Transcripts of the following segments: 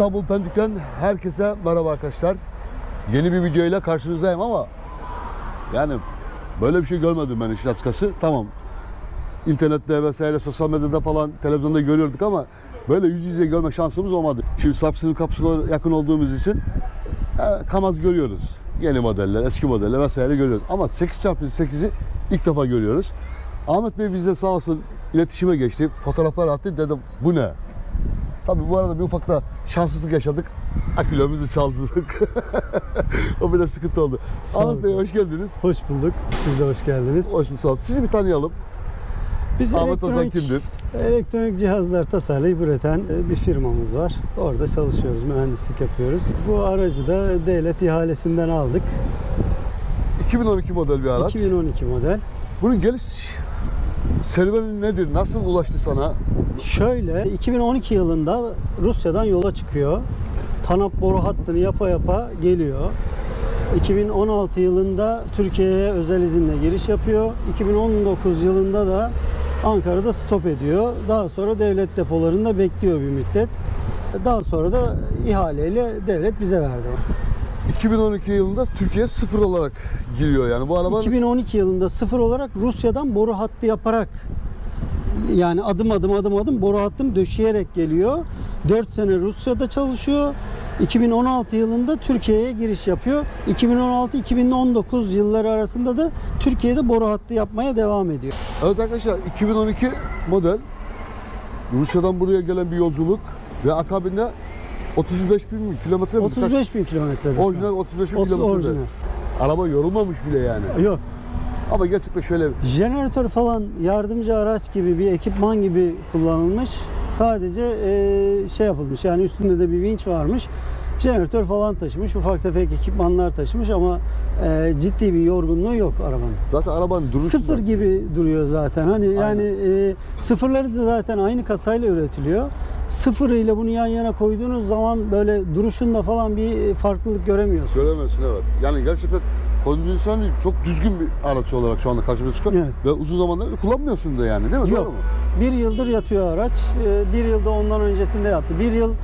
İstanbul Pendik'ten herkese merhaba arkadaşlar. Yeni bir videoyla karşınızdayım ama yani böyle bir şey görmedim ben işin açıkçası. Tamam internette vesaire sosyal medyada falan televizyonda görüyorduk ama böyle yüz yüze görme şansımız olmadı. Şimdi Sapsı'nın kapısına yakın olduğumuz için e, Kamaz görüyoruz. Yeni modeller, eski modeller vesaire görüyoruz. Ama 8x8'i ilk defa görüyoruz. Ahmet Bey bizde sağ olsun iletişime geçti. Fotoğraflar attı. Dedim bu ne? Tabii bu arada bir ufak da şanssızlık yaşadık. Akülomüzü çaldık. o bile sıkıntı oldu. Sağ Ahmet. Bey hoş geldiniz. Hoş bulduk. Siz de hoş geldiniz. Hoş bulduk. Sizi bir tanıyalım. Biz Ahmet Ozan elektronik, kimdir? elektronik cihazlar tasarlayıp üreten e, bir firmamız var. Orada çalışıyoruz, mühendislik yapıyoruz. Bu aracı da devlet ihalesinden aldık. 2012 model bir araç. 2012 model. Bunun geliş serüveni nedir? Nasıl ulaştı sana? Şöyle 2012 yılında Rusya'dan yola çıkıyor. TANAP boru hattını yapa yapa geliyor. 2016 yılında Türkiye'ye özel izinle giriş yapıyor. 2019 yılında da Ankara'da stop ediyor. Daha sonra devlet depolarında bekliyor bir müddet. Daha sonra da ihaleyle devlet bize verdi. 2012 yılında Türkiye sıfır olarak giriyor yani. Bu araba 2012 yılında sıfır olarak Rusya'dan boru hattı yaparak yani adım adım adım adım boru hattını döşeyerek geliyor. 4 sene Rusya'da çalışıyor. 2016 yılında Türkiye'ye giriş yapıyor. 2016-2019 yılları arasında da Türkiye'de boru hattı yapmaya devam ediyor. Evet arkadaşlar 2012 model Rusya'dan buraya gelen bir yolculuk ve akabinde 35 bin kilometre mi? 35 bin kilometrede. Orijinal 35 bin 30 kilometre. orijinal. Araba yorulmamış bile yani. Yok. Ama gerçekten şöyle Jeneratör falan yardımcı araç gibi bir ekipman gibi kullanılmış. Sadece e, şey yapılmış yani üstünde de bir vinç varmış. Jeneratör falan taşımış, ufak tefek ekipmanlar taşımış ama e, ciddi bir yorgunluğu yok arabanın. zaten arabanın duruşu Sıfır gibi duruyor zaten. Hani yani e, sıfırları da zaten aynı kasayla üretiliyor. Sıfır ile bunu yan yana koyduğunuz zaman böyle duruşunda falan bir farklılık göremiyorsunuz. Göremezsin evet. Yani gerçekten kondisyon çok düzgün bir araç olarak şu anda karşımıza çıkıyor. Evet. Ve uzun zamandır kullanmıyorsun da yani değil mi? Doğru Yok. mu? Bir yıldır yatıyor araç. Ee, Bir yılda ondan öncesinde yattı. Bir yıl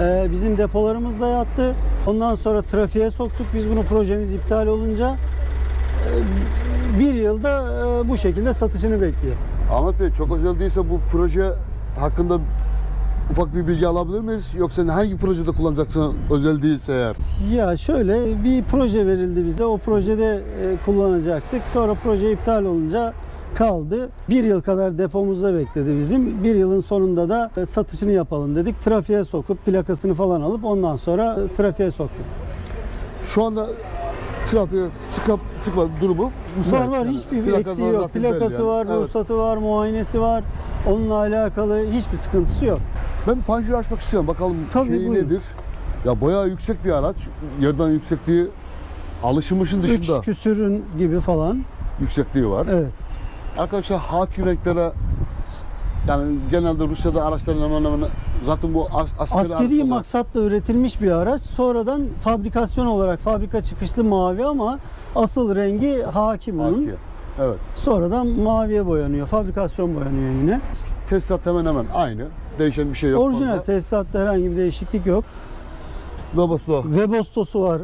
e, bizim depolarımızda yattı. Ondan sonra trafiğe soktuk. Biz bunu projemiz iptal olunca e, bir yılda e, bu şekilde satışını bekliyor. Ahmet Bey çok özel değilse bu proje hakkında ufak bir bilgi alabilir miyiz? Yoksa hangi projede kullanacaksın özel değilse eğer? Ya şöyle bir proje verildi bize. O projede e, kullanacaktık. Sonra proje iptal olunca kaldı. Bir yıl kadar depomuzda bekledi bizim. Bir yılın sonunda da e, satışını yapalım dedik. Trafiğe sokup plakasını falan alıp ondan sonra e, trafiğe soktuk. Şu anda trafiğe çıkıp çıkma durumu müsait. Var var yani. hiçbir Plakası eksiği yok. zaten belli Plakası yani. var, Evet. ruhsatı var, muayenesi var. Onunla alakalı hiçbir sıkıntısı yok. Ben panjuru açmak istiyorum. Bakalım Tabii, şeyi buyurun. nedir? Ya bayağı yüksek bir araç. Yerden yüksekliği alışılmışın dışında Üç küsürün gibi falan. yüksekliği var. Evet. Arkadaşlar haki renklere yani genelde Rusya'da araçların hemen hemen zaten bu as- askeri, Askeri araç olarak- maksatla üretilmiş bir araç. Sonradan fabrikasyon olarak fabrika çıkışlı mavi ama asıl rengi haki bunun. Haki. Evet. Sonradan maviye boyanıyor. Fabrikasyon boyanıyor yine. Tesisat hemen hemen aynı. Değişen bir şey yok. Orijinal fazla. tesisatta herhangi bir değişiklik yok. Webasto. Webostosu var.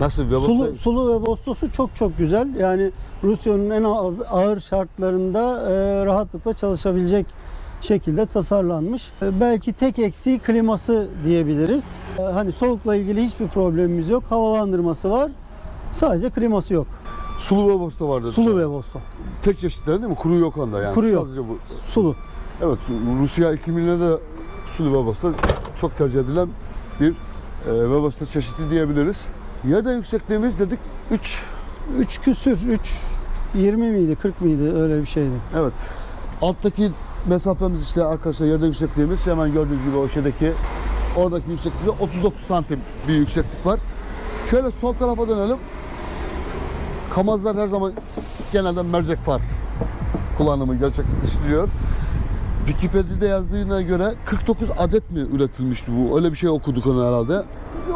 Nasıl Webasto? Sulu, sulu ve bostosu çok çok güzel. Yani Rusya'nın en az ağır şartlarında e, rahatlıkla çalışabilecek şekilde tasarlanmış. E, belki tek eksiği kliması diyebiliriz. E, hani soğukla ilgili hiçbir problemimiz yok. Havalandırması var. Sadece kliması yok. Sulu Webasto vardı. Sulu ve bosto. Tek çeşitleri değil mi? Kuru yok onda yani. Kuru yok. Sadece bu. Sulu. Evet, Rusya iklimine de sulu Webasto çok tercih edilen bir e, Webasto çeşidi diyebiliriz. Yerden yüksekliğimiz dedik 3 3 küsür, 3 20 miydi, 40 mıydı öyle bir şeydi. Evet. Alttaki mesafemiz işte arkadaşlar yerden yüksekliğimiz hemen gördüğünüz gibi o şeydeki oradaki yükseklikte 39 santim bir yükseklik var. Şöyle sol tarafa dönelim. Kamazlar her zaman genelde mercek far kullanımı gerçekleştiriyor. Wikipedia'da yazdığına göre 49 adet mi üretilmişti bu? Öyle bir şey okuduk onu herhalde.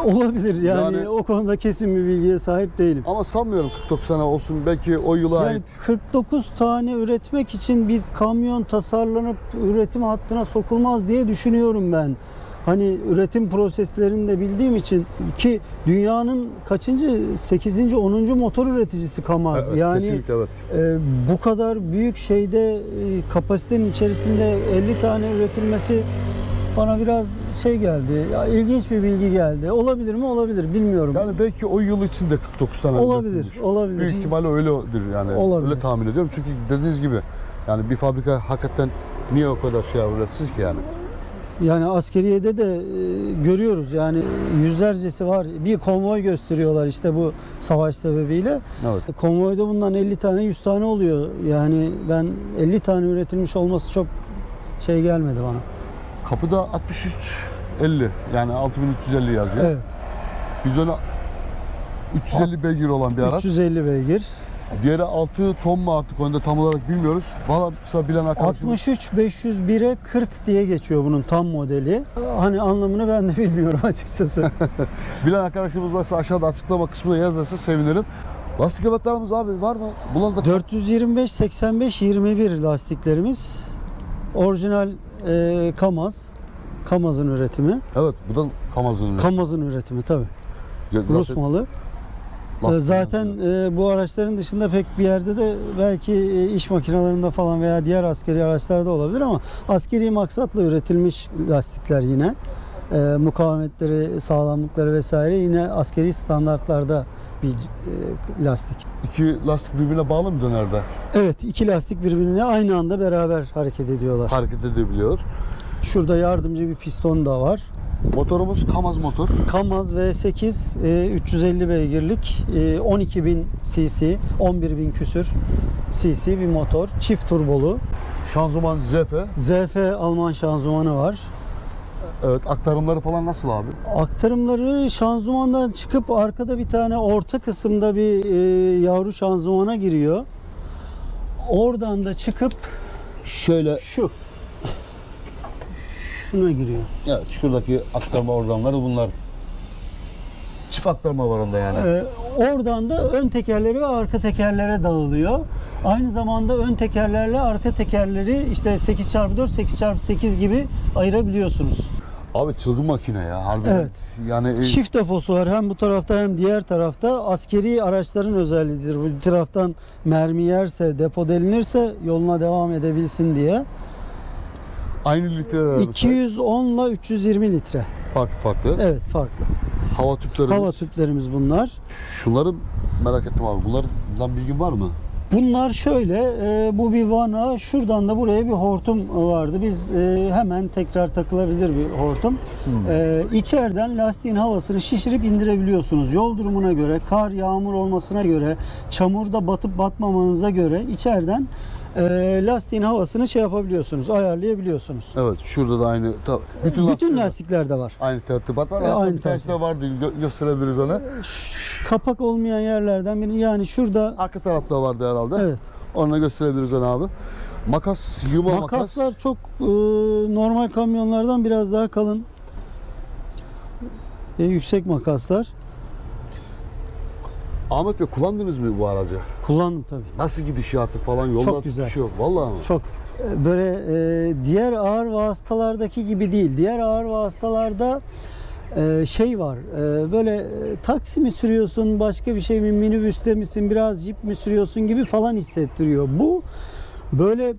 Olabilir yani, Yani- o konuda kesin bir bilgiye sahip değilim. Ama sanmıyorum 49 tane olsun. Belki o yıla Yani ait. 49 tane üretmek için bir kamyon tasarlanıp üretim hattına sokulmaz diye düşünüyorum ben. Hani üretim proseslerini de bildiğim için ki dünyanın kaçıncı 8. 10. motor üreticisi Kamaz. Evet, yani evet. e, bu kadar büyük şeyde e, kapasitenin içerisinde 50 tane üretilmesi bana biraz şey geldi. Ya, ilginç bir bilgi geldi. Olabilir mi? Olabilir. Bilmiyorum. Yani belki o yıl içinde 49 tane olabilir. üretilmiş. Olabilir. Büyük ihtimalle öyledir yani. Olabilir. Öyle tahmin ediyorum. Çünkü dediğiniz gibi yani bir fabrika hakikaten niye o kadar şey üretsin ki yani? Yani askeriyede de e, görüyoruz yani yüzlercesi var. Bir konvoy gösteriyorlar işte bu savaş sebebiyle. Evet. Konvoyda bundan 50 tane 100 tane oluyor. Yani ben 50 tane üretilmiş olması çok şey gelmedi bana. Kapıda 63 50 yani 6350 yazıyor. Evet. Biz ona 350 beygir olan bir araç. 350 beygir. Diğeri 6 ton mu artık onu da tam olarak bilmiyoruz. Valla kısa bilen arkadaşımız 63 501'e 40 diye geçiyor bunun tam modeli. Hani anlamını ben de bilmiyorum açıkçası. bilen arkadaşımız varsa aşağıda açıklama kısmına yazarsa sevinirim. Lastik ebatlarımız abi var mı? Bunlar da 425 85 21 lastiklerimiz. Orijinal e, Kamaz. Kamaz'ın üretimi. Evet bu da Kamaz'ın. Kamaz'ın üretimi tabi. Zaten Rus malı. Lastik E, Zaten e, bu araçların dışında pek bir yerde de belki e, iş makinelerinde falan veya diğer askeri araçlarda olabilir ama askeri maksatla üretilmiş lastikler yine. E, mukavemetleri, sağlamlıkları vesaire yine askeri standartlarda bir e, lastik. İki lastik birbirine bağlı mı dönerde? Evet iki lastik birbirine aynı anda beraber hareket ediyorlar. Hareket edebiliyor. Şurada yardımcı bir piston da var. Motorumuz Kamaz motor. Kamaz V8 e, 350 beygirlik e, 12.000 cc 11.000 küsür cc bir motor. Çift turbolu. Şanzıman ZF. ZF Alman şanzımanı var. Evet aktarımları falan nasıl abi? Aktarımları şanzımandan çıkıp arkada bir tane orta kısımda bir e, yavru şanzımana giriyor. Oradan da çıkıp Şöyle şu şuna giriyor. evet şuradaki aktarma organları bunlar. Çift aktarma var onda yani. Ee, oradan da ön tekerleri ve arka tekerlere dağılıyor. Aynı zamanda ön tekerlerle arka tekerleri işte 8x4, 8x8 gibi ayırabiliyorsunuz. Abi çılgın makine ya harbiden. Evet. Yani e, Çift deposu var hem bu tarafta hem diğer tarafta. Askeri araçların özelliğidir. Bu taraftan mermi yerse, depo delinirse yoluna devam edebilsin diye. Aynı litreler 210 ile 320 litre. farklı farklı. Evet farklı. Hava tüpleri. Hava tüplerimiz bunlar. Şunları merak ettim abi. Bunlardan bilgin var mı? Bunlar şöyle, e, bu bir vana, şuradan da buraya bir hortum vardı. Biz e, hemen tekrar takılabilir bir hortum. E, içeriden lastiğin havasını şişirip indirebiliyorsunuz. Yol durumuna göre, kar, yağmur olmasına göre, çamurda batıp batmamanıza göre içeriden e, lastiğin havasını şey yapabiliyorsunuz, ayarlayabiliyorsunuz. Evet şurada da aynı. ta- bütün, Bütün lastikler- lastikler de var. Aynı tertibat var. E, aynı bir tanesi de vardı. Gö- gösterebiliriz onu. Şu Kapak olmayan yerlerden biri yani şurada Arka tarafta vardı herhalde. evet. Onu da gösterebiliriz onu abi. Makas, yuma makas. Makaslar çok e, normal kamyonlardan biraz daha kalın. E, yüksek makaslar. Ahmet Bey kullandınız mı bu aracı? Kullandım tabii. Nasıl gidişatı falan yolda Çok güzel. tutuşuyor. Vallahi mi? Çok e, böyle e, diğer ağır vasıtalardaki gibi değil. Diğer ağır vasıtalarda e, şey var. e, böyle e, taksi mi sürüyorsun, başka bir şey mi, minibüste misin, biraz jip mi sürüyorsun gibi falan hissettiriyor. Bu böyle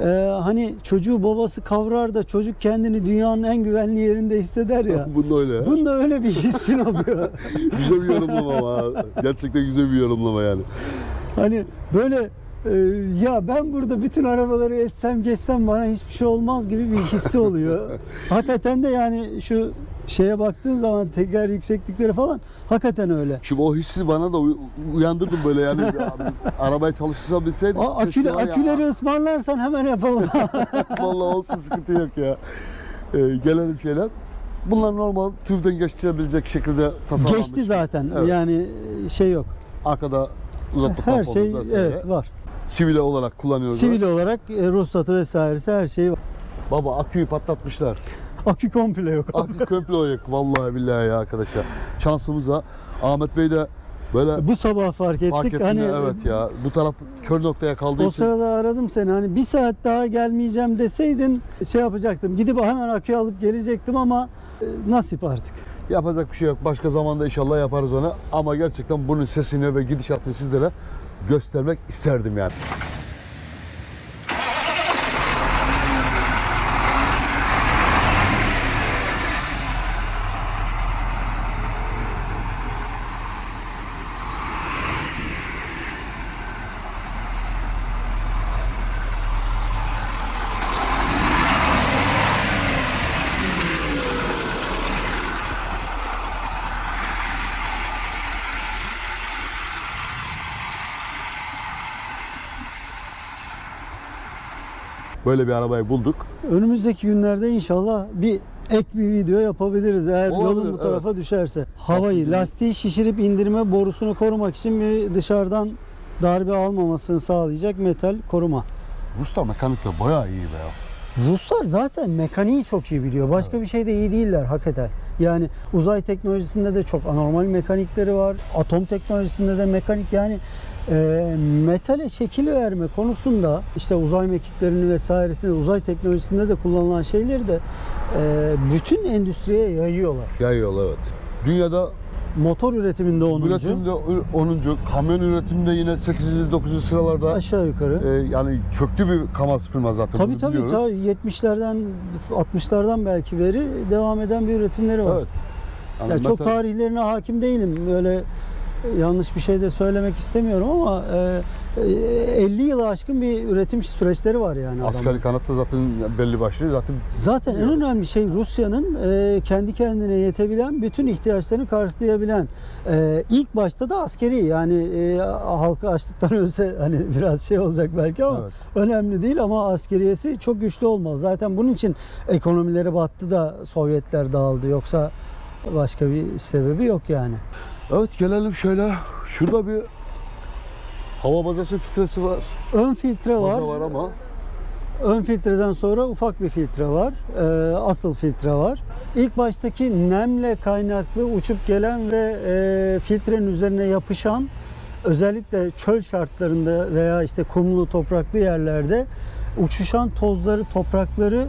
e, hani çocuğu babası kavrar da çocuk kendini dünyanın en güvenli yerinde hisseder ya. Bunda öyle. Bunda öyle bir hissin oluyor. güzel bir yorumlama ama. Gerçekten güzel bir yorumlama yani. Hani böyle e, ya ben burada bütün arabaları essem geçsem bana hiçbir şey olmaz gibi bir hissi oluyor. hakikaten de yani şu şeye baktığın zaman teker yükseklikleri falan hakikaten öyle. Şimdi o hissi bana da uy- uyandırdım böyle yani. Arabaya çalışırsam bilseydim. A- aküle, keşke var ya, aküleri ısmarlarsan hemen yapalım. Vallahi olsun sıkıntı yok ya. Ee, gelelim şeyler. Bunlar normal türden geçirebilecek şekilde tasarlanmış. Geçti zaten. Evet. Yani şey yok. Arkada uzatma Her şey evet var. Sivil olarak kullanıyoruz. Sivil olarak e, ruhsatı vesairesi her şey var. Baba aküyü patlatmışlar. Akü komple yok. Akü komple o yok. Vallahi billahi ya arkadaşlar. Şansımıza Ahmet Bey de Böyle Bu sabah fark ettik. fark ettim hani evet ya. Bu taraf kör noktaya kaldığı O için sırada aradım seni. Hani bir saat daha gelmeyeceğim deseydin şey yapacaktım. Gidip hemen akü alıp gelecektim ama e, nasip artık. yapacak bir şey yok. Başka zamanda inşallah yaparız onu. Ama gerçekten bunun sesini ve gidişatını sizlere göstermek isterdim yani. Böyle bir arabayı bulduk. Önümüzdeki günlerde inşallah bir ek bir video yapabiliriz eğer Olabilir, yolun bu tarafa düşerse. Havayı, Haklısın. lastiği şişirip indirme borusunu korumak için bir dışarıdan darbe almamasını sağlayacak metal koruma. Ruslar mekanikler bayağı iyi be ya. Ruslar zaten mekaniği çok iyi biliyor. Başka bir şeyde iyi değiller hakikaten. Yani uzay teknolojisinde de çok anormal mekanikleri var. Atom teknolojisinde de mekanik yani e, metale şekil verme konusunda işte uzay mekiklerini vesairesinde uzay teknolojisinde de kullanılan şeyleri de e, bütün endüstriye yayıyorlar. Yayıyor evet. Dünyada Motor üretiminde 10. üretimde 10. kamyon üretiminde yine 8. 9. sıralarda aşağı yukarı. e, yani köklü bir Kamaz firma zaten. Tabii tabii biliyoruz. tabii 70'lerden 60'lardan belki beri devam eden bir üretimleri var. Evet. Yani Ya çok metal- tarihlerine hakim değilim. Böyle yanlış bir şey de söylemek istemiyorum ama e, e, 50 yılı aşkın bir üretim süreçleri var yani. Askeri kanatta zaten belli başlı. Zaten Zaten en önemli şey Rusya'nın e, kendi kendine yetebilen, bütün ihtiyaçlarını karşılayabilen. E, ilk başta da askeri yani e, halka açlıktan ölse hani biraz şey olacak belki ama Evet. önemli değil ama askeriyesi çok güçlü olmaz. Zaten bunun için ekonomileri battı da Sovyetler dağıldı yoksa başka bir sebebi yok yani. Evet gelelim şöyle. Şurada bir hava bazası filtresi var. Ön filtre var. Baza var ama Ön filtreden sonra ufak bir filtre var. Ee, asıl filtre var. İlk baştaki nemle kaynaklı uçup gelen ve e, filtrenin üzerine yapışan özellikle çöl şartlarında veya işte kumlu topraklı yerlerde uçuşan tozları, toprakları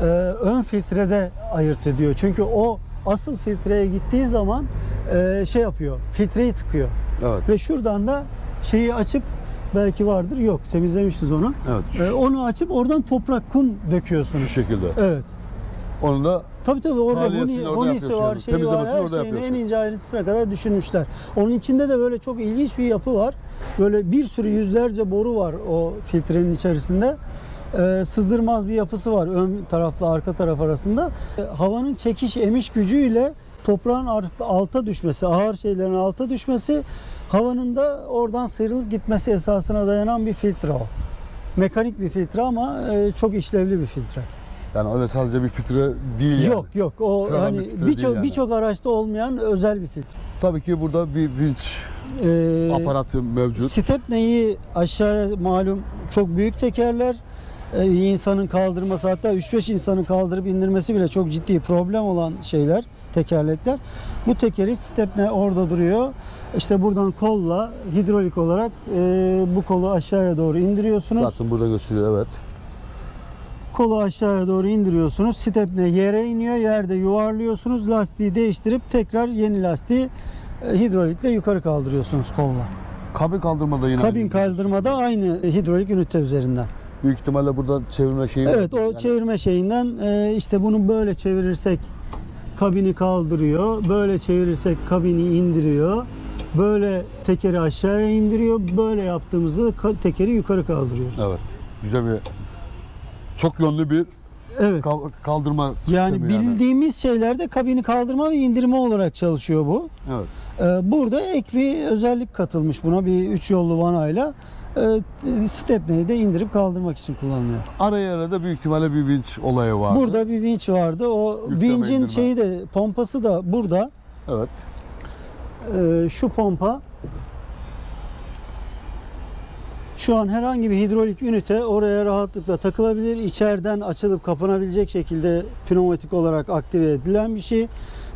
e, ön filtrede ayırt ediyor. Çünkü o asıl filtreye gittiği zaman e, şey yapıyor, filtreyi tıkıyor. evet. Ve şuradan da şeyi açıp belki vardır yok temizlemişiz onu. Evet. Ee, onu açıp oradan toprak kum döküyorsunuz. şu şekilde. Evet. Onu da Tabii tabii orada hunisi yapıyorsun var, şeyi var, her orada şeyini en ince ayrıntısına kadar düşünmüşler. Onun içinde de böyle çok ilginç bir yapı var. Böyle bir sürü yüzlerce boru var o filtrenin içerisinde. Ee, sızdırmaz bir yapısı var ön tarafla arka taraf arasında. Ee, havanın çekiş emiş gücüyle toprağın alta düşmesi, ağır şeylerin alta düşmesi havanın da oradan sıyrılıp gitmesi esasına dayanan bir filtre o. Mekanik bir filtre ama e, çok işlevli bir filtre. yani öyle sadece bir filtre değil yani. Yok yok o Sıradan bir hani birçok değil yani. birçok araçta olmayan özel bir filtre. Tabii ki burada bir vinç Ee, aparatı mevcut. Stepney'i aşağıya malum çok büyük tekerler. Ee, insanın kaldırması hatta 3-5 insanın kaldırıp indirmesi bile çok ciddi problem olan şeyler, tekerlekler. Bu tekeri stepne orada duruyor. İşte buradan kolla hidrolik olarak e, bu kolu aşağıya doğru indiriyorsunuz. Zaten burada gösteriyor evet. Kolu aşağıya doğru indiriyorsunuz. Stepne yere iniyor. Yerde yuvarlıyorsunuz. Lastiği değiştirip tekrar yeni lastiği e, hidrolikle yukarı kaldırıyorsunuz kolla. Kabin kaldırmada yine Kabin aynı. kaldırmada aynı hidrolik ünite üzerinden. Büyük ihtimalle buradan çevirme şeyi Evet o yani çevirme şeyinden e, işte bunu böyle çevirirsek kabini kaldırıyor. Böyle çevirirsek kabini indiriyor. Böyle tekeri aşağıya indiriyor. Böyle yaptığımızda tekeri yukarı kaldırıyor. Evet. Güzel bir çok yönlü bir Evet. kal- kaldırma Yani bildiğimiz şeylerde kabini kaldırma ve indirme olarak çalışıyor bu. Evet. Ee, Burada ek bir özellik katılmış buna bir üç yollu vanayla. Ee, Stepney'i de indirip kaldırmak için kullanılıyor. Araya arada büyük ihtimalle bir vinç olayı var. Burada bir vinç vardı. O Yükleme vincin indirme. şeyi de pompası da burada. Evet. Ee, Şu pompa şu an herhangi bir hidrolik ünite oraya rahatlıkla takılabilir. İçeriden açılıp kapanabilecek şekilde pneumatik olarak aktive edilen bir şey.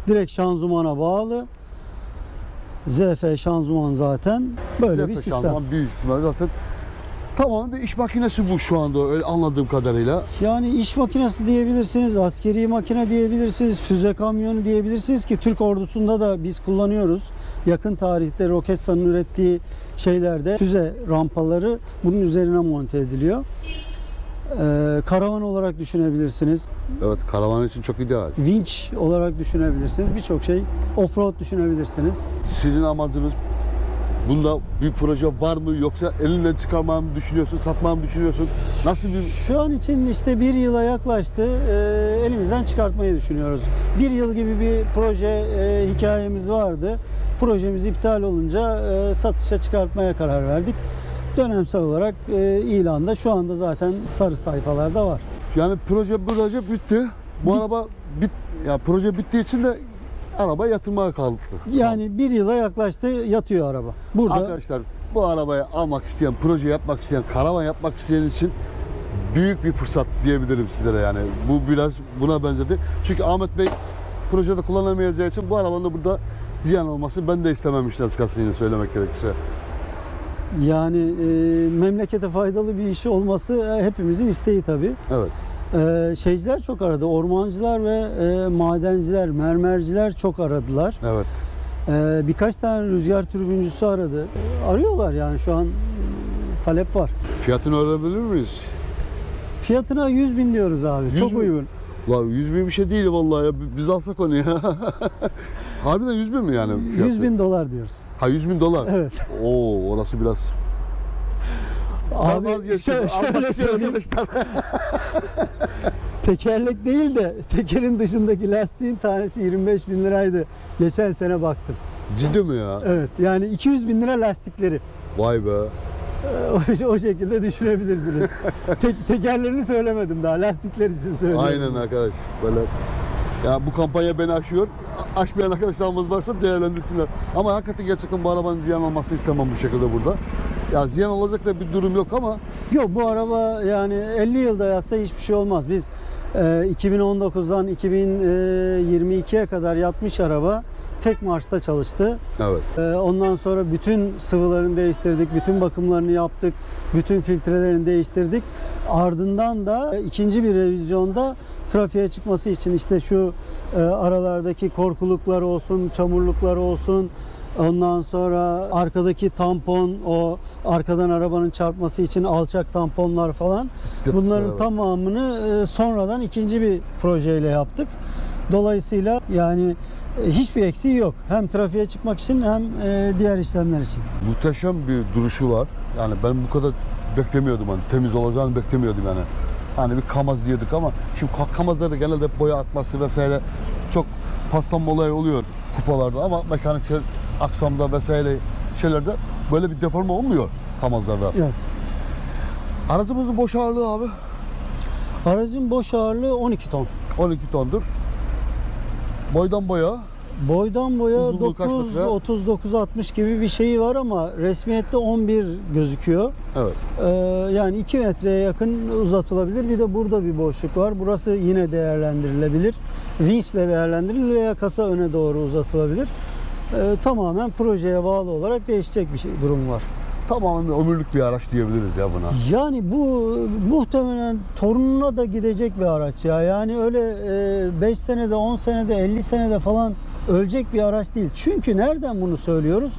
Direkt şanzımana bağlı. ZF şanzıman zaten böyle bir Depo sistem. şanzıman büyük ihtimalle zaten tamamen bir iş makinesi bu şu anda öyle anladığım kadarıyla. Yani iş makinesi diyebilirsiniz, askeri makine diyebilirsiniz, füze kamyonu diyebilirsiniz ki Türk ordusunda da biz kullanıyoruz. Yakın tarihte Roketsan'ın ürettiği şeylerde füze rampaları bunun üzerine monte ediliyor. Ee, karavan olarak düşünebilirsiniz, Evet karavan için çok ideal. vinç olarak düşünebilirsiniz, birçok şey offroad düşünebilirsiniz. Sizin amacınız bunda bir proje var mı yoksa elinden çıkarmayı mı düşünüyorsun, satmayı mı düşünüyorsun? Nasıl bir Şu an için işte bir yıla yaklaştı. Ee, elimizden çıkartmayı düşünüyoruz. Bir yıl gibi bir proje e, hikayemiz vardı. Projemiz iptal olunca e, satışa çıkartmaya karar verdik. Dönemsel olarak e, ilanda şu anda zaten sarı sayfalarda var. yani proje proje bitti. Bu araba bit ya proje bittiği için de araba yatırmaya kaldı. Yani bir yıla yaklaştı yatıyor araba. Burada Arkadaşlar bu arabayı almak isteyen, proje yapmak isteyen, karavan yapmak isteyen için büyük bir fırsat diyebilirim sizlere yani. Bu biraz buna benzedi. Çünkü Ahmet Bey projede kullanamayacağı için bu arabanın da burada ziyan olması ben de istememiştim açıkçası yine söylemek gerekirse. Yani e, memlekete faydalı bir işi olması e, hepimizin isteği tabii. Evet. Ee, şeyciler çok aradı. Ormancılar ve e, madenciler, mermerciler çok aradılar. Evet. Ee, birkaç tane rüzgar türbüncüsü aradı. Arıyorlar yani şu an e, talep var. Fiyatını öğrenebilir miyiz? Fiyatına 100 bin diyoruz abi. 100 çok bin? uygun. La 100 bin bir şey değil vallahi ya. Biz alsak onu ya. Harbiden 100 bin mi yani fiyatı? 100 bin dolar diyoruz. Ha 100 bin dolar. Evet. Oo orası biraz. Abi vazgeçtim. şöyle, şöyle söyleyeyim. arkadaşlar. Tekerlek değil de tekerin dışındaki lastiğin tanesi 25 bin liraydı. Geçen sene baktım. Ciddi mi ya? Evet yani 200 bin lira lastikleri. Vay be. Ee, O, o şekilde düşünebilirsiniz. Tek, tekerlerini söylemedim daha lastikler için söylüyorum. Aynen arkadaş. Böyle ya bu kampanya beni aşıyor. Aşmayan arkadaşlarımız varsa değerlendirsinler. Ama hakikaten gerçekten bu arabanın ziyan olmasını istemem bu şekilde burada. Ya ziyan olacak da bir durum yok ama Yok bu araba yani 50 yılda yatsa hiçbir şey olmaz. Biz e, 2019'dan 2022'ye kadar yatmış araba tek marşta çalıştı. evet. E, ondan sonra bütün sıvılarını değiştirdik, bütün bakımlarını yaptık, bütün filtrelerini değiştirdik. Ardından da ikinci bir revizyonda trafiğe çıkması için işte şu e, aralardaki korkuluklar olsun, çamurluklar olsun, Ondan sonra arkadaki tampon, o arkadan arabanın çarpması için alçak tamponlar falan. Bisiklet- Bunların tamamını e, sonradan ikinci bir projeyle yaptık. Dolayısıyla yani e, hiçbir eksiği yok. Hem trafiğe çıkmak için hem e, diğer işlemler için. Muhteşem bir duruşu var. Yani ben bu kadar beklemiyordum hani temiz olacağını beklemiyordum yani. Hani bir kamaz diyorduk ama şimdi ka- kamazlarda genelde boya atması vesaire çok paslanma olayı oluyor kupalarda ama mekanik şey, aksamda vesaire şeylerde böyle bir deforme olmuyor kamazlarda. Evet. Aracımızın boş ağırlığı abi Aracın boş ağırlığı 12 ton. 12 tondur. Boydan boya Boydan boya Uzunluğu kaç 9 metre? 39 60 gibi bir şeyi var ama resmiyette 11 gözüküyor. evet. Ee, yani 2 metreye yakın uzatılabilir. Bir de burada bir boşluk var. Burası yine değerlendirilebilir. Vinçle değerlendirilir veya kasa öne doğru uzatılabilir. Ee, tamamen projeye bağlı olarak değişecek bir şey, durum var. Tamamen ömürlük bir araç diyebiliriz ya buna. Yani bu muhtemelen torununa da gidecek bir araç ya. Yani öyle 5 senede, 10 senede, 50 senede falan ölecek bir araç değil. Çünkü nereden bunu söylüyoruz?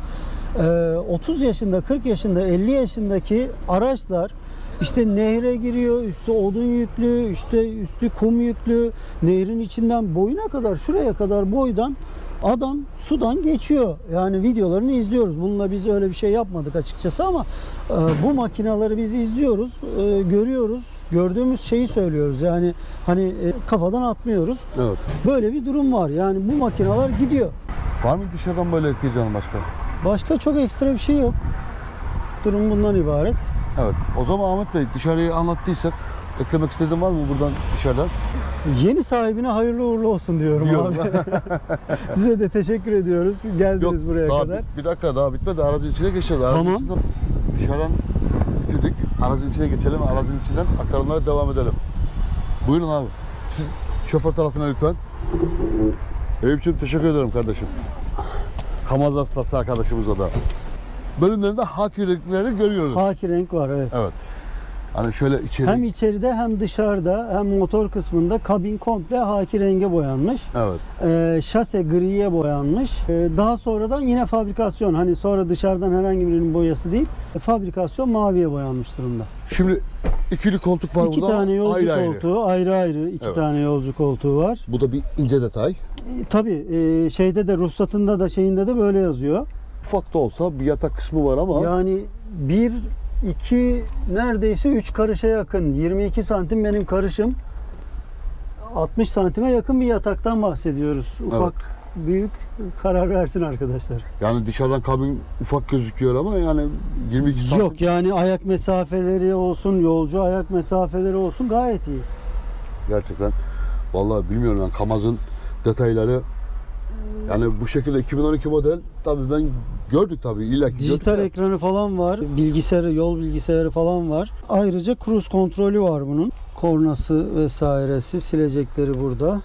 Ee, 30 yaşında, 40 yaşında, 50 yaşındaki araçlar işte nehre giriyor, üstü odun yüklü, işte üstü kum yüklü, nehrin içinden boyuna kadar, şuraya kadar boydan adam sudan geçiyor. Yani videolarını izliyoruz. Bununla biz öyle bir şey yapmadık açıkçası ama e, bu makinaları biz izliyoruz, e, görüyoruz. Gördüğümüz şeyi söylüyoruz. Yani hani e, kafadan atmıyoruz. Evet. Böyle bir durum var. Yani bu makineler gidiyor. Var mı dışarıdan böyle ekleyeceğin başka? Başka çok ekstra bir şey yok. Durum bundan ibaret. Evet. O zaman Ahmet Bey dışarıyı anlattıysak eklemek istediğin var mı buradan dışarıdan? Yeni sahibine hayırlı uğurlu olsun diyorum Diyorum. abi. Size de teşekkür ediyoruz. Geldiniz buraya daha kadar. Bir, bir dakika daha bitmedi. Aracın içine geçeceğiz. Aracın Tamam. içinden dışarıdan bitirdik. Aracın içine geçelim. Aracın içinden aktarımlara devam edelim. Buyurun abi. Siz şoför tarafına lütfen. Eyüp'cüğüm teşekkür ederim kardeşim. Kamaz hastası arkadaşımız o da. Bölümlerinde haki renkleri görüyoruz. Haki renk var evet. Evet. Hani şöyle içeri. Hem içeride hem dışarıda hem motor kısmında kabin komple haki renge boyanmış. Evet. Ee, şase griye boyanmış. Ee, daha sonradan yine fabrikasyon hani sonra dışarıdan herhangi birinin boyası değil. Fabrikasyon maviye boyanmış durumda. Şimdi ikili koltuk var iki burada. tane yolcu ayrı ayrı. koltuğu ayrı ayrı iki Evet. tane yolcu koltuğu var. Bu da bir ince detay. E, tabii e, şeyde de ruhsatında da şeyinde de böyle yazıyor. Ufak da olsa bir yatak kısmı var ama Yani bir, iki, neredeyse üç karışa yakın. 22 santim benim karışım. 60 santime yakın bir yataktan bahsediyoruz. Ufak, büyük karar versin arkadaşlar. yani dışarıdan kabin ufak gözüküyor ama yani 22 santim. Yok yani ayak mesafeleri olsun, yolcu ayak mesafeleri olsun gayet iyi. Gerçekten. Vallahi bilmiyorum yani Kamaz'ın detayları yani bu şekilde 2012 model tabii ben gördük tabii illa ki Dijital gördük ekranı falan var. Bilgisayarı, yol bilgisayarı falan var. Ayrıca cruise kontrolü var bunun. Kornası vesairesi, silecekleri burada.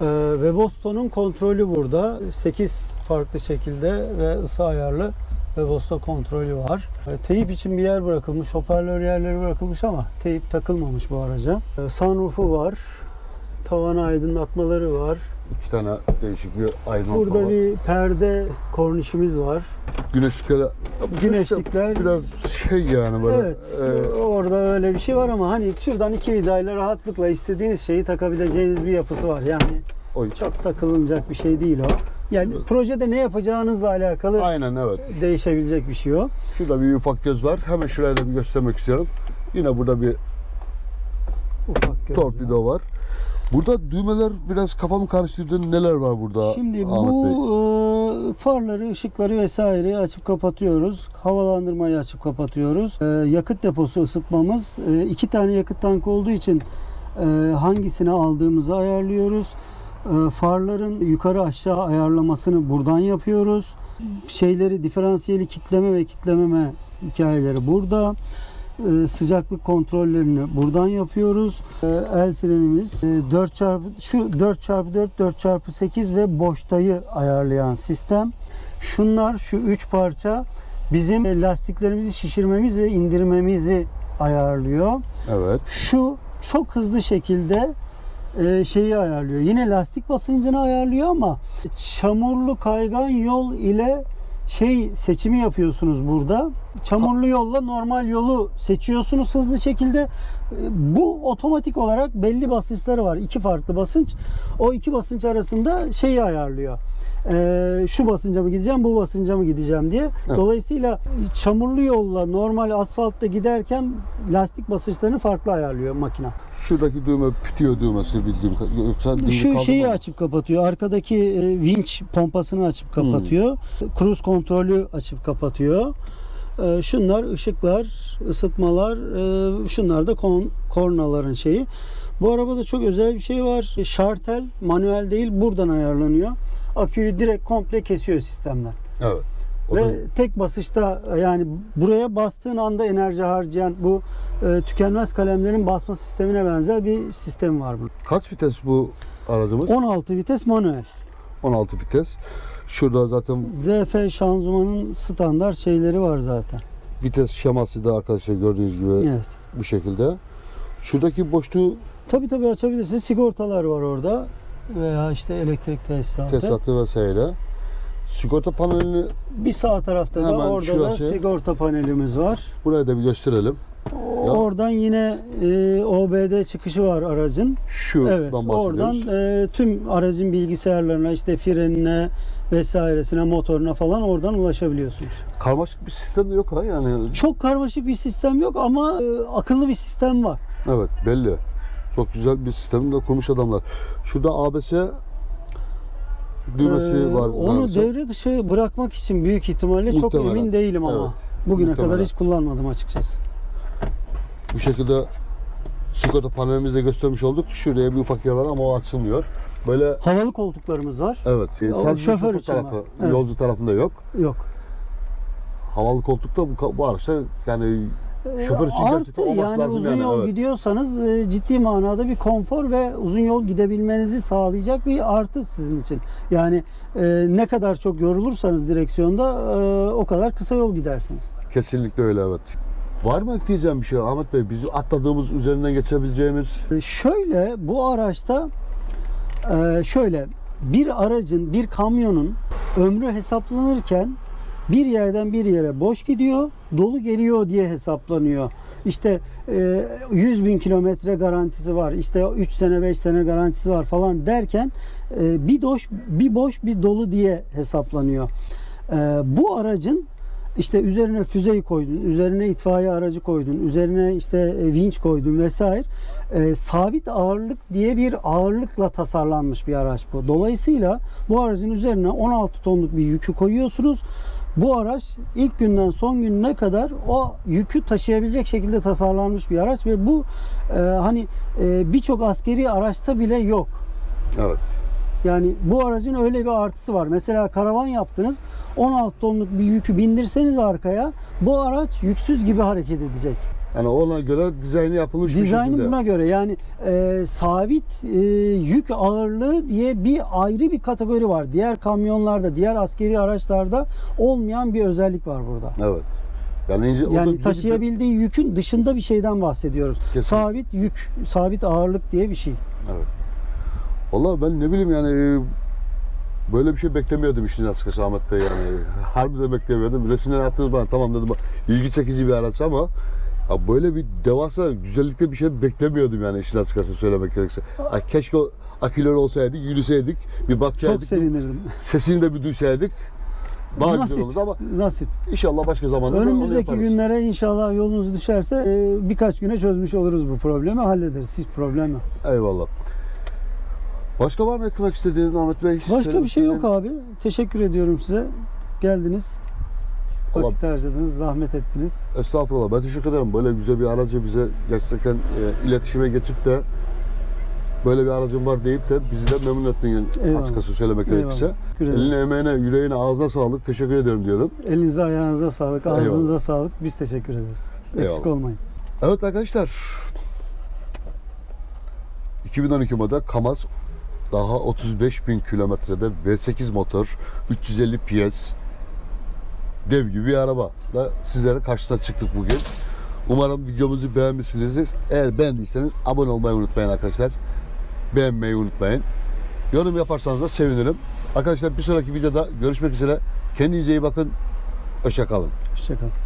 Ee, ve Boston'un kontrolü burada. 8 farklı şekilde ve ısı ayarlı ve Boston kontrolü var. Ee, teyip için bir yer bırakılmış, hoparlör yerleri bırakılmış ama teyip takılmamış bu araca. Ee, sunroofu var. Tavan aydınlatmaları var. İki tane değişik bir aydınlatma Burada var. bir perde kornişimiz var. Güneşlikler Güneşlikler- biraz şey yani böyle Evet, e, orada öyle bir şey var ama hani şuradan iki vidayla rahatlıkla istediğiniz şeyi takabileceğiniz bir yapısı var. Yani oy. çok takılınacak bir şey değil o. Yani projede ne yapacağınızla alakalı Aynen evet. değişebilecek bir şey o. Şurada bir ufak göz var. Hemen şuraya da bir göstermek istiyorum. Yine burada bir Ufak göz. torpido var. Burada düğmeler biraz kafamı karıştırdı. Neler var burada Şimdi Ahmet bu Bey? e, farları, ışıkları vesaireyi açıp kapatıyoruz. Havalandırmayı açıp kapatıyoruz. E, yakıt deposu ısıtmamız. E, iki tane yakıt tankı olduğu için hangisini aldığımızı ayarlıyoruz. Farların yukarı aşağı ayarlamasını buradan yapıyoruz. Şeyleri diferansiyeli kitleme ve kitlememe hikayeleri burada. E, sıcaklık kontrollerini buradan yapıyoruz. E, el frenimiz e, 4 çarpı şu 4x4 4x8 ve boştayı ayarlayan sistem. Şunlar şu 3 parça bizim e, lastiklerimizi şişirmemiz ve indirmemizi ayarlıyor. Evet. Şu çok hızlı şekilde e, şeyi ayarlıyor. Yine lastik basıncını ayarlıyor ama çamurlu kaygan yol ile şey seçimi yapıyorsunuz burada. Çamurlu yolla normal yolu seçiyorsunuz hızlı şekilde. E, Bu otomatik olarak belli basınçları var. iki farklı basınç. O iki basınç arasında şeyi ayarlıyor. E, şu basınca mı gideceğim, bu basınca mı gideceğim diye. Dolayısıyla çamurlu yolla normal asfaltta giderken lastik basınçlarını farklı ayarlıyor makine. Şuradaki düğme pütüyor düğmesi bildiğim yoksa Şu şeyi mı? açıp kapatıyor. Arkadaki e, vinç pompasını açıp kapatıyor. Cruise kontrolü açıp kapatıyor. E, Şunlar ışıklar, ısıtmalar, e, şunlar da kon- kornaların şeyi. Bu arabada çok özel bir şey var. Şartel, manuel değil buradan ayarlanıyor. Aküyü direkt komple kesiyor sistemler. Evet. O Ve da tek basışta yani buraya bastığın anda enerji harcayan bu e, tükenmez kalemlerin basma sistemine benzer bir sistem var bunun. kaç vites bu aracımız? 16 vites manuel. 16 vites. Şurada zaten ZF şanzımanın standart şeyleri var zaten. vites şeması da arkadaşlar gördüğünüz gibi Evet. bu şekilde. Şuradaki boşluğu Tabii tabii açabilirsiniz. Sigortalar var orada. Veya işte elektrik tesisatı. tesisatı vesaire. Sigorta panelini Bir sağ tarafta da Hemen orada da şurası. sigorta panelimiz var. buraya da bir gösterelim. O- Ya. Oradan yine e, OBD çıkışı var aracın. Şuradan Evet, oradan e, tüm aracın bilgisayarlarına, işte frenine vesairesine, motoruna falan oradan ulaşabiliyorsunuz. Karmaşık bir sistem de yok ha yani. Çok karmaşık bir sistem yok ama e, akıllı bir sistem var. Evet belli. Çok güzel bir sistem de kurmuş adamlar. Şurada ABS düğmesi Ee, var. Onu galiba. devre dışı bırakmak için büyük ihtimalle çok Muhtemelen. emin değilim ama. Evet, Bugüne muhtemelen. kadar hiç kullanmadım açıkçası. Bu şekilde sigorta panelimizde göstermiş olduk. Şuraya bir ufak yer var ama o açılmıyor. Böyle Havalı koltuklarımız var. evet. O Sadece şoför için var. tarafı, Evet. yolcu tarafında yok. Yok. Havalı koltukta bu, bu araçta yani e, Şoför için gerçekten olması yani lazım uzun yani, yol evet. gidiyorsanız e, ciddi manada bir konfor ve uzun yol gidebilmenizi sağlayacak bir artı sizin için. Yani e, ne kadar çok yorulursanız direksiyonda e, o kadar kısa yol gidersiniz. Kesinlikle öyle evet. Var mı ekleyeceğim bir şey Ahmet Bey? Bizi atladığımız üzerinden geçebileceğimiz Şöyle bu araçta e, şöyle bir aracın bir kamyonun ömrü hesaplanırken bir yerden bir yere boş gidiyor, dolu geliyor diye hesaplanıyor. İşte e, 100 bin kilometre garantisi var, işte 3 sene 5 sene garantisi var falan derken e, bir boş bir boş bir dolu diye hesaplanıyor. E, bu aracın işte üzerine füzeyi koydun, üzerine itfaiye aracı koydun, üzerine işte e, vinç koydun vesaire. E, sabit ağırlık diye bir ağırlıkla tasarlanmış bir araç bu. Dolayısıyla bu aracın üzerine 16 tonluk bir yükü koyuyorsunuz. Bu araç ilk günden son gününe kadar o yükü taşıyabilecek şekilde tasarlanmış bir araç ve bu e, hani e, birçok askeri araçta bile yok. evet. Yani bu aracın öyle bir artısı var. Mesela karavan yaptınız. 16 tonluk bir yükü bindirseniz arkaya bu araç yüksüz gibi hareket edecek. Yani ona göre dizaynı yapılmış bir Dizaynı şekilde. buna göre yani e, sabit e, yük ağırlığı diye bir ayrı bir kategori var. Diğer kamyonlarda, diğer askeri araçlarda olmayan bir özellik var burada. Evet. Yani, ince, o da Yani bir- taşıyabildiği yükün dışında bir şeyden bahsediyoruz. Kesinlikle. Sabit yük, sabit ağırlık diye bir şey. Evet. Vallahi ben ne bileyim yani e, böyle bir şey beklemiyordum işin açıkçası Ahmet Bey yani. Harbiden beklemiyordum. Resimden attığınız zaman tamam dedim ilgi çekici bir araç ama ya böyle bir devasa güzellikte bir şey beklemiyordum yani işin açıkçası söylemek gerekirse. Ay, keşke aküler olsaydı, yürüseydik, bir bakacaktık. Çok sevinirdim. Sesini de bir duysaydık. Daha güzel olurdu ama nasip. inşallah başka zamanda Önümüzdeki günlere inşallah yolunuz düşerse e, birkaç güne çözmüş oluruz bu problemi. Hallederiz. Hiç problem yok. Eyvallah. Başka var mı eklemek istediğin Ahmet Bey? Başka bir şey yok abi. Teşekkür ediyorum size. Geldiniz. Allah- Vakit harcadınız, zahmet ettiniz. Estağfurullah. Ben teşekkür ederim. Böyle güzel bir aracı bize gerçekten e, iletişime geçip de böyle bir aracım var deyip de bizi de memnun ettin yani Eyvallah. açıkçası söylemek Eyvallah. gerekirse. Teşekkür ederim. Eline, emeğine, yüreğine, ağzına sağlık. Teşekkür ediyorum diyorum. Elinize ayağınıza sağlık, ağzınıza Eyvallah. sağlık. Biz teşekkür ederiz. Eksik Eyvallah. olmayın. Evet arkadaşlar. 2012 model Kamaz daha 35 bin kilometrede V8 motor 350 PS dev gibi bir araba da sizlere karşısına çıktık bugün. Umarım videomuzu beğenmişsinizdir. Eğer beğendiyseniz abone olmayı unutmayın arkadaşlar. Beğenmeyi unutmayın. Yorum yaparsanız da sevinirim. Arkadaşlar bir sonraki videoda görüşmek üzere. Kendinize iyi bakın. Hoşça kalın. Hoşçakalın.